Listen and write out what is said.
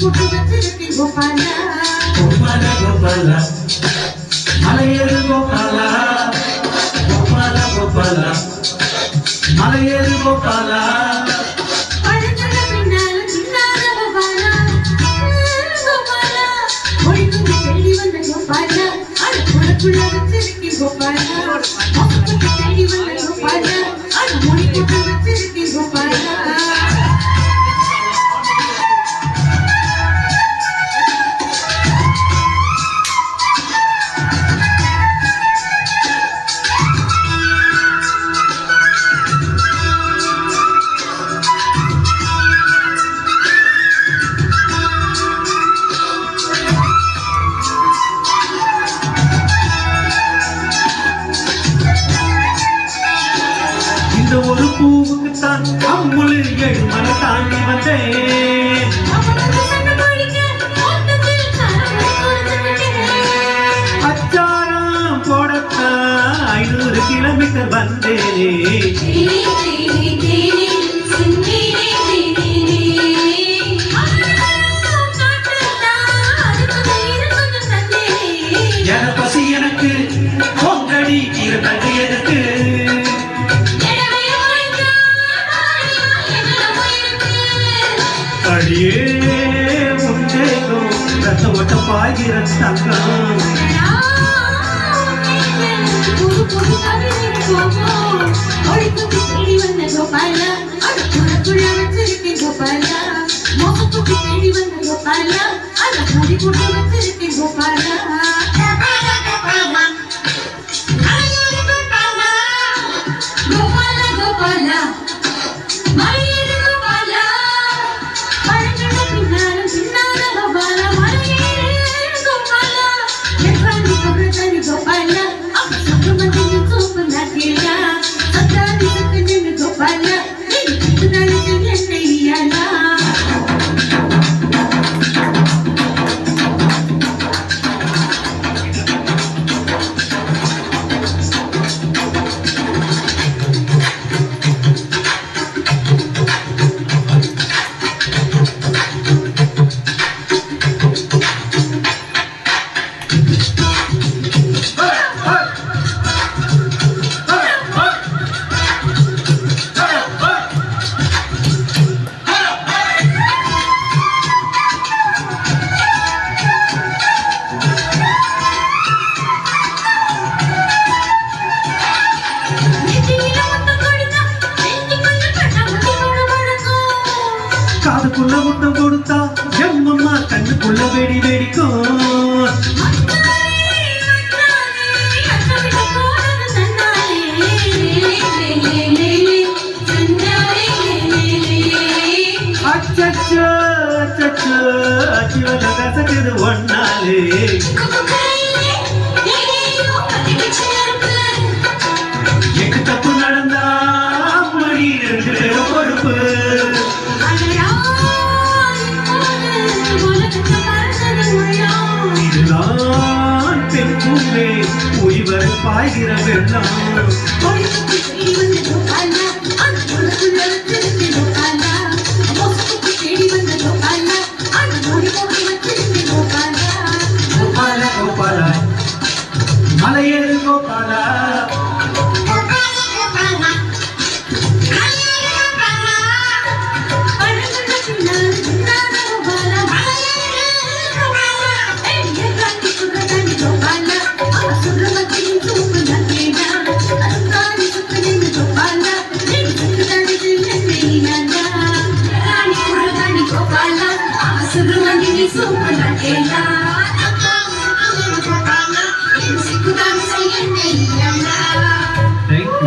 போட்டு வச்சிருக்கேன் கோபாலா கோபால கோபால மலையேறு கோபால கோபால கோபால மலையேறு கோபால பழங்கள பின்னால பின்னால கோபாலா ம், கோபாலா ஒளிந்து தேடி வந்த கோபாலா அட உனக்குள்ள வச்சிருக்கேன் கோபாலா மொத்தத்தை தேடி வந்த கோபாலா அட மொழி போட்டு வச்சிருக்கேன் இந்த ஒரு பூவுக்கு தான் அம்முழு ஏழு மலை தாண்டி வந்தேன். அச்சாரம் போடத்தான் ஐநூறு கிலோமீட்டர் வந்தேனே. five minutes touch Gopala, I'm a pretty good one, I'm a pretty good one. காதுக்குள்ள முத்தம் கொடுத்தா எம்மம்மா கண்ணுக்குள்ள வெடி வெடிக்கும். அச்சச்சோ அச்சச்சோ அச்சிவல கசக்குது ஒன்னாலே உயிர் பாய்கிற Thank you.